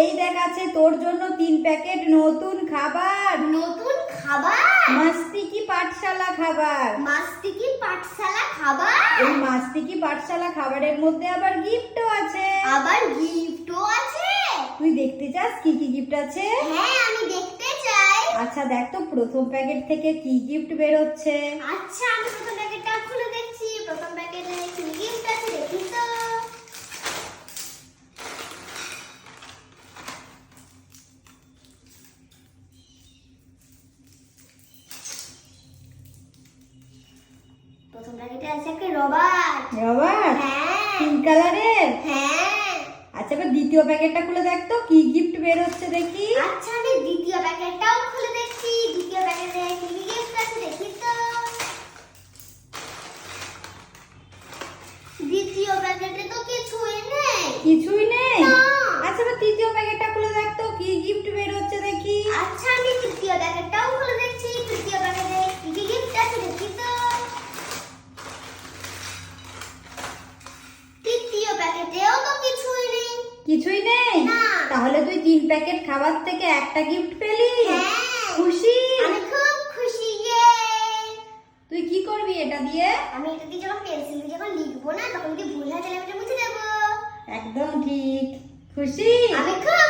এই দেখ আছে তোর জন্য তিন প্যাকেট নতুন খাবার। নতুন খাবার? মাস্তিকি পাঠশালা খাবার। মাস্তিকি পাঠশালা খাবার? এই মাস্তিকি পাঠশালা খাবারের মধ্যে আবার গিফটও আছে। আবার গিফটও আছে? তুই দেখতে চাস কি কি গিফট আছে? হ্যাঁ আমি দেখতে চাই। আচ্ছা দেখ তো প্রথম প্যাকেট থেকে কি গিফট বেরোচ্ছে। আচ্ছা আমি প্রথম প্যাকেটটা খুলে দেখছি। প্রথম প্যাকেটে প্রথম প্যাকেটে আছে একটা হ্যাঁ। পিঙ্ক কালারের? হ্যাঁ। আচ্ছা এবার দ্বিতীয় প্যাকেটটা খুলে দেখ তো কি গিফট বেরোচ্ছে দেখি। আচ্ছা আমি দ্বিতীয় প্যাকেটটাও খুলে দেখছি। দ্বিতীয় প্যাকেটে কি কি গিফট আছে দেখি তো। দ্বিতীয় প্যাকেটে তো কিছুই নেই। কিছুই নেই? আচ্ছা এবার তৃতীয় প্যাকেটটা খুলে দেখ তো কি গিফট বেরোচ্ছে দেখি। আচ্ছা কিছুই নেই? তাহলে তুই তিন প্যাকেট খাবার থেকে একটা গিফট পেলি? হ্যাঁ। খুশি? আমি খুব খুশি তুই কি করবি এটা দিয়ে? আমি এটা দিয়ে যখন পেন্সিল দিয়ে যখন লিখব না তখন কি ভুল হয় তাহলে আমি এটা মুছে দেবো? একদম ঠিক। খুশি? আমি খুব